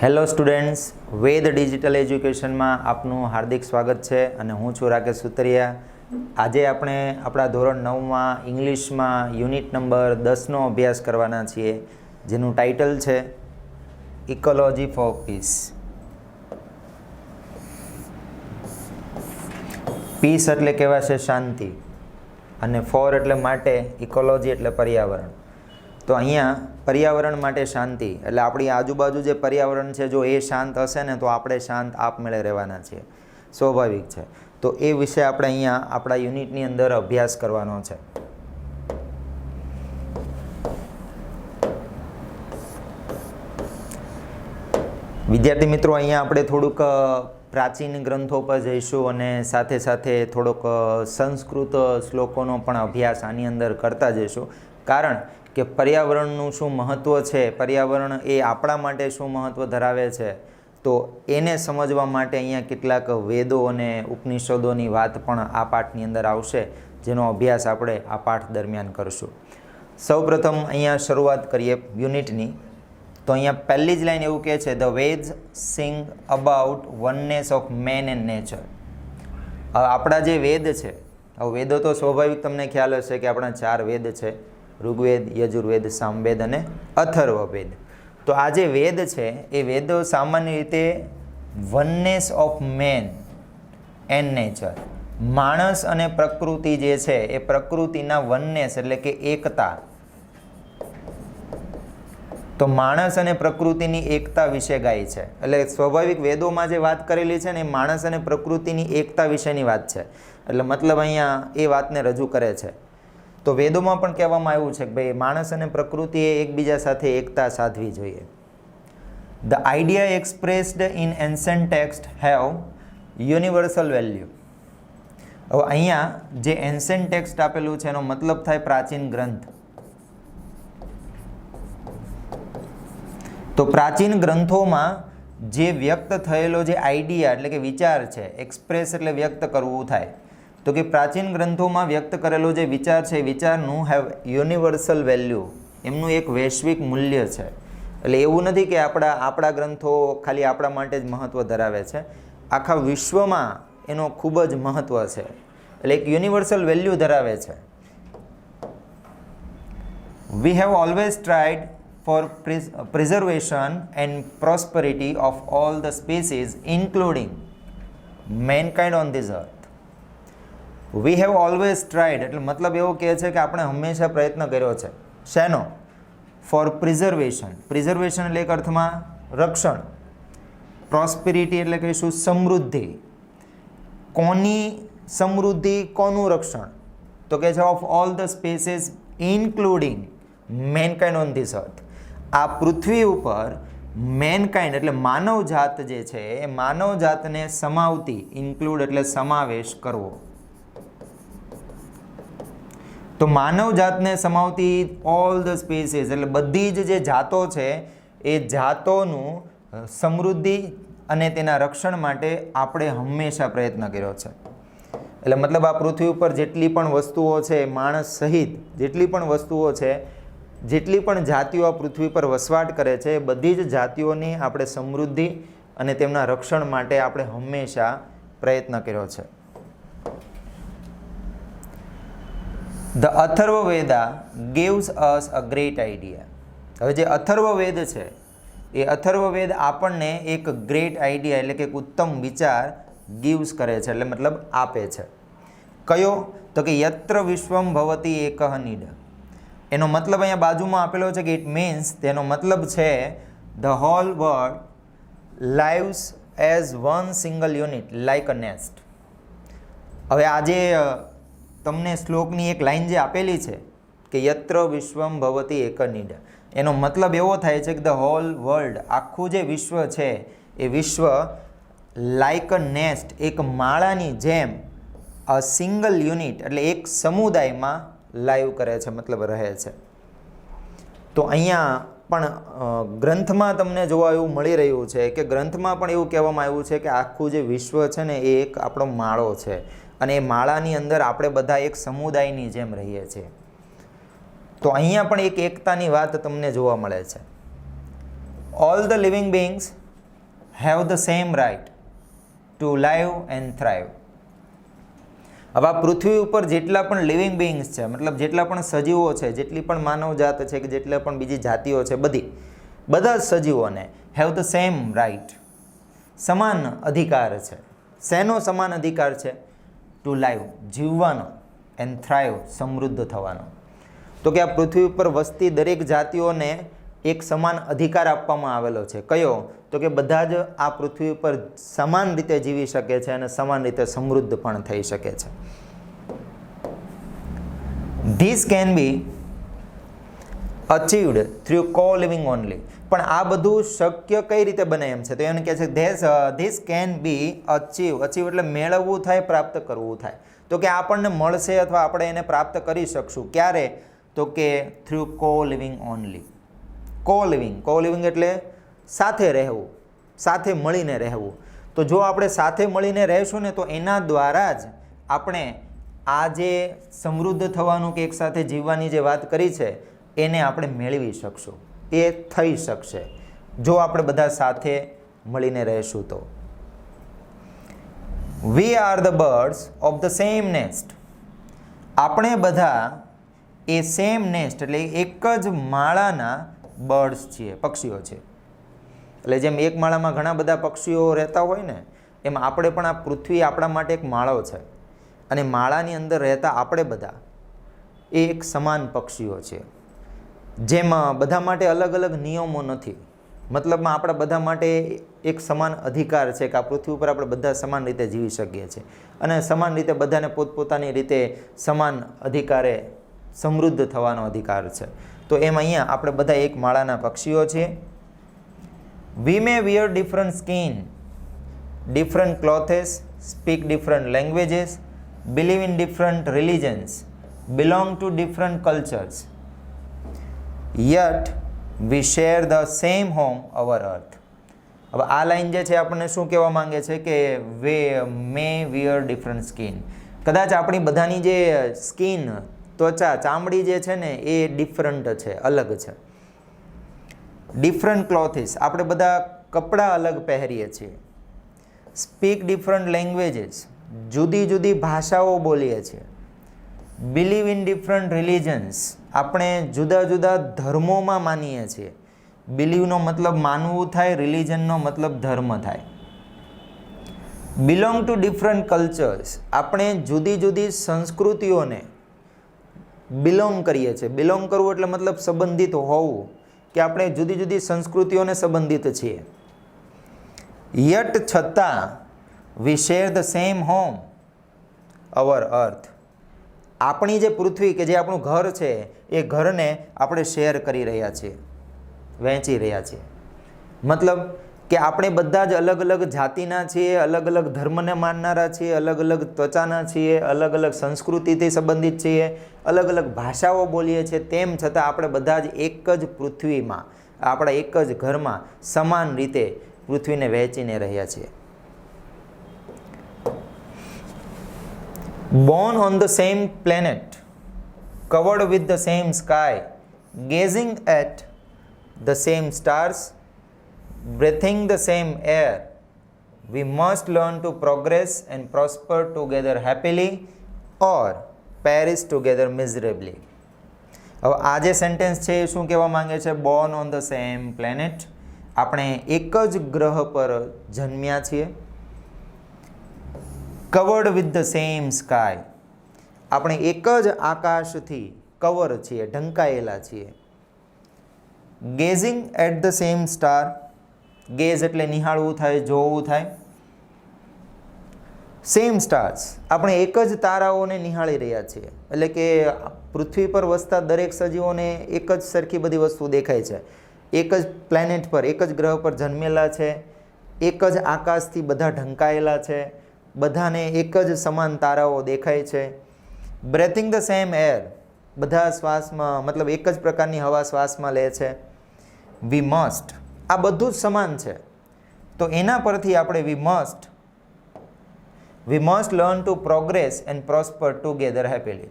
Hello students, વેદ digital એજ્યુકેશનમાં આપનું હાર્દિક સ્વાગત છે અને હું છું રાકેશ સુતરિયા. આજે આપણે આપણા ધોરણ નવમાં ઇંગ્લિશમાં યુનિટ નંબર દસનો અભ્યાસ કરવાના છીએ, જેનું ટાઇટલ છે ઇકોલોજી ફોર પીસ પીસ એટલે કહેવાશે શાંતિ. અને ફોર એટલે માટે ઇકોલોજી એટલે પર્યાવરણ. તો અહીંયા પર્યાવરણ માટે શાંતિ. એટલે આપણી આજુબાજુ જે પર્યાવરણ છે, જો એ શાંત હશે ને, તો આપણે શાંત આપમેળે રહેવાના છીએ. સ્વાભાવિક છે. તો એ વિશે આપણે અહીંયા આપણા યુનિટની અંદર અભ્યાસ કરવાનો છે. વિદ્યાર્થી મિત્રો, અહીંયા આપણે થોડુંક પ્રાચીન ગ્રંથો પર જઈશું અને સાથે સાથે થોડોક સંસ્કૃત શ્લોકોનો પણ અભ્યાસ આની અંદર કરતા જઈશું. કારણ કે પર્યાવરણનું શું મહત્ત્વ છે? પર્યાવરણ એ આપણા માટે શું મહત્ત્વ ધરાવે છે? તો એને સમજવા માટે અહીંયા કેટલાક વેદો અને ઉપનિષદોની વાત પણ આ પાઠની અંદર આવશે, જેનો અભ્યાસ આપણે આ પાઠ દરમિયાન કરશું. સૌપ્રથમ અહીંયા શરૂઆત કરીએ યુનિટની. તો અહીંયા પહેલી જ લાઈન એવું કહે છે the Vedas sing about oneness of man and nature આપણા જે વેદ છે, હવે વેદો તો સ્વાભાવિક તમને ખ્યાલ હશે કે આપણા ચાર વેદ છે. ઋગ્વેદ, યજુર્વેદ, સામવેદ અને અથર્વવેદ. તો આ જે વેદ છે, એ વેદો સામાન્ય રીતે oneness of man and nature. માણસ અને પ્રકૃતિ જે છે, એ પ્રકૃતિના વનનેસ એટલે કે એકતા. તો માણસ અને પ્રકૃતિની એકતા વિશે ગાય છે. એટલે સ્વાભાવિક વેદોમાં જે વાત કરેલી છે ને, એ માણસ અને પ્રકૃતિની એકતા વિશેની વાત છે. એટલે મતલબ અહીંયા એ વાતને રજૂ કરે છે. તો વેદોમાં પણ કહેવામાં આવ્યું છે કે ભાઈ, માણસ અને પ્રકૃતિએ એકબીજા સાથે એકતા સાધવી જોઈએ. The idea expressed in ancient text have universal value હવે અહીંયા જે એન્સન્ટ ટેક્સ્ટ આપેલું છે, એનો મતલબ થાય પ્રાચીન ગ્રંથ. તો પ્રાચીન ગ્રંથોમાં જે વ્યક્ત થયેલો જે આઈડિયા એટલે કે વિચાર છે એક્સપ્રેસ એટલે વ્યક્ત કરવું થાય. તો કે પ્રાચીન ગ્રંથોમાં વ્યક્ત કરેલો જે વિચાર છે એ વિચારનું હેવ યુનિવર્સલ વેલ્યુ એમનું એક વૈશ્વિક મૂલ્ય છે. એટલે એવું નથી કે આપણા આપણા ગ્રંથો ખાલી આપણા માટે જ મહત્ત્વ ધરાવે છે. આખા વિશ્વમાં એનો ખૂબ જ મહત્ત્વ છે. એટલે એક યુનિવર્સલ વેલ્યુ ધરાવે છે. We have always tried for preservation preservation and prosperity of all the species, including mankind on this earth. We have always tried એટલે મતલબ એવો કહે છે કે આપણે હંમેશા પ્રયત્ન કર્યો છે. શેનો? ફોર પ્રિઝર્વેશન પ્રિઝર્વેશન એટલે એક અર્થમાં રક્ષણ. પ્રોસ્પિરિટી એટલે કહીશું સમૃદ્ધિ. કોની સમૃદ્ધિ? કોનું રક્ષણ? તો કે છે of all the species including mankind on this earth આ પૃથ્વી ઉપર મેનકાઇન્ડ એટલે માનવ જાત જે છે, એ માનવ જાતને સમાવતી ઇન્ક્લુડ એટલે સમાવેશ કરવો. તો માનવ જાતને સમાવતી ઓલ ધ સ્પીસીસ એટલે બધી જ જે જાતો છે, એ જાતોનું સમૃદ્ધિ અને તેના રક્ષણ માટે આપણે હંમેશા પ્રયત્ન કર્યો છે. એટલે મતલબ આ પૃથ્વી ઉપર જેટલી પણ વસ્તુઓ છે, માણસ સહિત જેટલી પણ વસ્તુઓ છે, જેટલી પણ જાતિઓ આ પૃથ્વી પર વસવાટ કરે છે બધી જ જાતિઓની આપણે સમૃદ્ધિ અને તેમના રક્ષણ માટે આપણે હંમેશા પ્રયત્ન કર્યો છે. The Atharvaveda gives us a great idea હવે જે અથર્વવેદ છે, એ અથર્વવેદ આપણને એક ગ્રેટ આઈડિયા એટલે કે એક ઉત્તમ વિચાર ગિવ્સ કરે છે, એટલે મતલબ આપે છે. કયો? તો કે યત્ર વિશ્વમ ભવતી એકહ નીડ એનો મતલબ અહીંયા બાજુમાં આપેલો છે કે ઇટ મીન્સ તેનો મતલબ છે, the whole world lives as one single unit, like a nest. હવે આજે તમને શ્લોકની એક લાઈન જે આપેલી છે કે યત્ર વિશ્વમ ભવતી એક નીડ એનો મતલબ એવો થાય છે કે ધ હોલ વર્લ્ડ, આખું જે વિશ્વ છે, એ વિશ્વ લાઇક અ નેસ્ટ, એક માળાની જેમ અ સિંગલ યુનિટ એટલે એક સમુદાયમાં લાઈવ કરે છે, મતલબ રહે છે. તો અહીંયા પણ ગ્રંથમાં તમને જોવા એવું મળી રહ્યું છે કે ગ્રંથમાં પણ એવું કહેવામાં આવ્યું છે કે આખું જે વિશ્વ છે ને એ એક આપણો માળો છે. અને એ માળાની અંદર આપણે બધા એક સમુદાયની જેમ રહીએ છીએ. તો અહીંયા પણ એક એકતાની વાત તમને જોવા મળે છે. All the living beings have the same right to live and thrive હવે આ પૃથ્વી ઉપર જેટલા પણ લિવિંગ બિંગ્સ છે, મતલબ જેટલા પણ સજીવો છે, જેટલી પણ માનવ જાત છે કે જેટલા પણ બીજી જાતિઓ છે, બધી, બધા જ સજીવોને હેવ ધ સેમ રાઇટ સમાન અધિકાર છે. શેનો સમાન અધિકાર છે? ટુ લાઈવ જીવવાનો એન્ડ થ્રાઈવ સમૃદ્ધ થવાનો. તો કે આ પૃથ્વી ઉપર વસતી દરેક જાતિઓને એક સમાન અધિકાર આપવામાં આવેલો છે. કયો? તો કે બધા જ આ પૃથ્વી ઉપર સમાન રીતે જીવી શકે છે અને સમાન રીતે સમૃદ્ધ પણ થઈ શકે છે. This can be achieved through co living only પણ આ બધું શક્ય કઈ રીતે બને એમ છે? તો એને કહે છે this this can be achieve achieve એટલે મેળવવું થાય, પ્રાપ્ત કરવું થાય. તો કે આપણને મળશે અથવા આપણે એને પ્રાપ્ત કરી શકશું. ક્યારે? તો કે through co living only co living co living એટલે સાથે રહેવું, સાથે મળીને રહેવું. તો જો આપણે સાથે મળીને રહેશું ને, તો એના દ્વારા જ આપણે આ જે સમૃદ્ધ થવાનું કે એકસાથે જીવવાની જે વાત કરી છે એને આપણે મેળવી શકશું. એ થઈ શકશે. જો આપણે બધા સાથે મળીને રહેશું તો. We are the birds of the same nest આપણે બધા એ સેમ નેસ્ટ એટલે એક જ માળાના બર્ડ્સ છીએ, પક્ષીઓ છે એટલે જેમ એક માળામાં ઘણા બધા પક્ષીઓ રહેતા હોય ને, એમ આપણે પણ આ પૃથ્વી આપણા માટે એક માળો છે. અને માળાની અંદર રહેતા આપણે બધા એ એક સમાન પક્ષીઓ છે જેમાં બધા માટે અલગ અલગ નિયમો નથી. મતલબમાં આપણા બધા માટે એક સમાન અધિકાર છે કે આ પૃથ્વી ઉપર આપણે બધા સમાન રીતે જીવી શકીએ છીએ. અને સમાન રીતે બધાને પોતપોતાની રીતે સમાન અધિકારે સમૃદ્ધ થવાનો અધિકાર છે. તો એમ અહીંયા આપણે બધા એક માળાના પક્ષીઓ છીએ. We may wear different skin different clothes speak different languages believe in different religions belong to different cultures yet we share the same home our earth હવે આ લાઈન જે છે, આપણને શું કહેવા માંગે છે કે we may wear different skin કદાચ આપણી બધાની જે સ્કીન ત્વચા, ચામડી જે છે ને, એ ડિફરન્ટ છે, અલગ છે. ડિફરન્ટ ક્લોથિસ આપણે બધા કપડાં અલગ પહેરીએ છીએ. સ્પીક ડિફરન્ટ લેંગ્વેજીસ જુદી જુદી ભાષાઓ બોલીએ છીએ. બિલીવ ઇન ડિફરન્ટ રિલિજન્સ આપણે જુદા જુદા ધર્મોમાં માનીએ છીએ. બિલીવનો મતલબ માનવું થાય રિલિજનનો મતલબ ધર્મ થાય. બિલોંગ ટુ ડિફરન્ટ કલ્ચર્સ આપણે જુદી જુદી સંસ્કૃતિઓને બિલોંગ કરીએ છીએ. બિલોંગ કરવું એટલે મતલબ સંબંધિત હોવું, કે આપણે જુદી જુદી સંસ્કૃતિઓને સંબંધિત છીએ. યટ છતાં we share the same home our earth આપણી જે પૃથ્વી કે જે આપણું ઘર છે, એ ઘરને આપણે શેર કરી રહ્યા છીએ, વહેંચી રહ્યા છીએ. મતલબ કે આપણે બધા જ અલગ અલગ જાતિના છીએ, અલગ અલગ ધર્મને માનનારા છીએ, અલગ અલગ ત્વચાના છીએ, અલગ અલગ સંસ્કૃતિથી સંબંધિત છીએ, અલગ અલગ ભાષાઓ બોલીએ છીએ, તેમ છતાં આપણે બધા જ એક જ પૃથ્વીમાં, આપણા એક જ ઘરમાં સમાન રીતે પૃથ્વીને વહેંચીને રહ્યા છીએ. Born on the same planet, covered with the same sky, gazing at the same stars, breathing the same air, we must learn to progress and prosper together happily or perish together miserably. હવે આ જે sentence છે એ શું કહેવા માંગે છે born on the same planet આપણે એક જ ગ્રહ પર જન્મ્યા છીએ covered with the same sky. આપણે એક જ આકાશથી કવર છીએ, ઢંકાયેલા છીએ. Gazing at the same star, gaze એટલે નિહાળવું થાય, જોવું થાય. સેમ સ્ટાર્સ, આપણે એક જ તારાઓને નિહાળી રહ્યા છીએ. એટલે કે પૃથ્વી પર વસતા દરેક સજીવોને એક જ સરખી બધી વસ્તુ દેખાય છે. એક જ પ્લેનેટ પર, એક જ ગ્રહ પર જન્મેલા છે. એક જ આકાશથી બધા ઢંકાયેલા છે. બધાને એક જ સમાન તારાઓ દેખાય છે. બ્રેથિંગ ધ સેમ એર બધા શ્વાસમાં, મતલબ એક જ પ્રકારની હવા શ્વાસમાં લે છે. વી મસ્ટ આ બધું જ સમાન છે. તો એના પરથી આપણે we must we must learn to progress and prosper together happily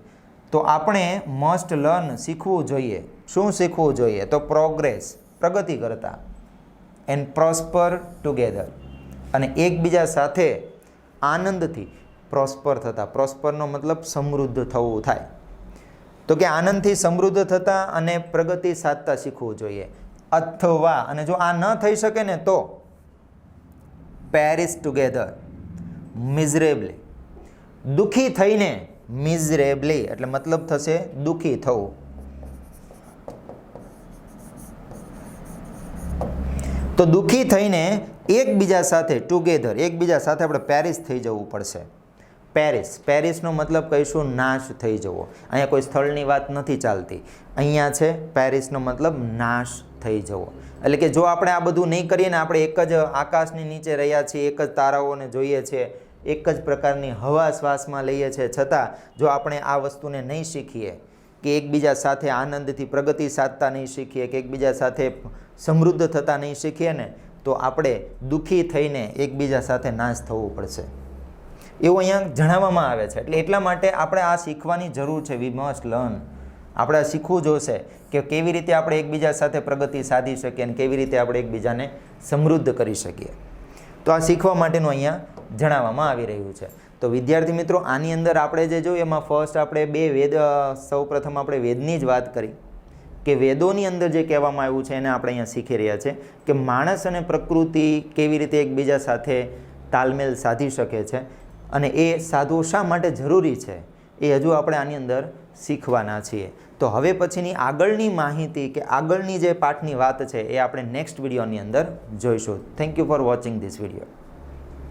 તો આપણે મસ્ટ લર્ન શીખવું જોઈએ. શું શીખવું જોઈએ? તો પ્રોગ્રેસ પ્રગતિ કરતા. એન્ડ પ્રોસ્પર ટુગેધર અને એકબીજા સાથે આનંદથી પ્રોસ્પર થતા. પ્રોસ્પરનો મતલબ સમૃદ્ધ થવું થાય. તો કે આનંદથી સમૃદ્ધ થતા અને પ્રગતિ સાધતા શીખવું જોઈએ. અથવા, અને જો આ ન થઈ શકે ને તો પેરિસ ટુગેધર મિઝરેબલી દુઃખી થઈને મિઝરેબલી એટલે મતલબ થશે દુઃખી થવું. તો દુઃખી થઈને એકબીજા સાથે ટુગેધર એકબીજા સાથે આપણે પેરિસ થઈ જવું પડશે. પેરિસ પેરિસનો મતલબ કહીશું નાશ થઈ જવો. અહીંયા કોઈ સ્થળની વાત નથી ચાલતી. અહીંયા છે પેરિસનો મતલબ નાશ થઈ જવો. એટલે કે જો આપણે આ બધું નહીં કરીએ ને, આપણે એક જ આકાશની નીચે રહ્યા છીએ, એક જ તારાઓને જોઈએ છીએ, એક જ પ્રકારની હવા શ્વાસમાં લઈએ છીએ. છતાં, જો આપણે આ વસ્તુને નહીં શીખીએ, કે એકબીજા સાથે આનંદથી પ્રગતિ સાધતા નહીં શીખીએ, કે એકબીજા સાથે સમૃદ્ધ થતા નહીં શીખીએ ને તો આપણે દુઃખી થઈને એકબીજા સાથે નાશ થવું પડશે. એવું અહીંયા જણાવવામાં આવે છે. એટલે એટલા માટે આપણે આ શીખવાની જરૂર છે. વી મસ્ટ લર્ન આપણે શીખવું જોશે કે કેવી રીતે આપણે એકબીજા સાથે પ્રગતિ સાધી શકીએ અને કેવી રીતે આપણે એકબીજાને સમૃદ્ધ કરી શકીએ. તો આ શીખવા માટેનું અહીંયા જણાવવામાં આવી રહ્યું છે. તો વિદ્યાર્થી મિત્રો, આની અંદર આપણે જે જોયું, એમાં ફર્સ્ટ આપણે બે વેદ સૌ પ્રથમ આપણે વેદની જ વાત કરી. કે વેદોની અંદર જે કહેવામાં આવ્યું છે એને આપણે અહીંયા શીખી રહ્યા છે કે માણસ અને પ્રકૃતિ કેવી રીતે એકબીજા સાથે તાલમેલ સાધી શકે છે અને એ સાધવું શા માટે જરૂરી છે એ હજુ આપણે આની અંદર શીખવાના છીએ. તો હવે પછીની આગળની માહિતી કે આગળની જે પાઠની વાત છે એ આપણે નેક્સ્ટ વિડીયોની અંદર જોઈશું. Thank you for watching this video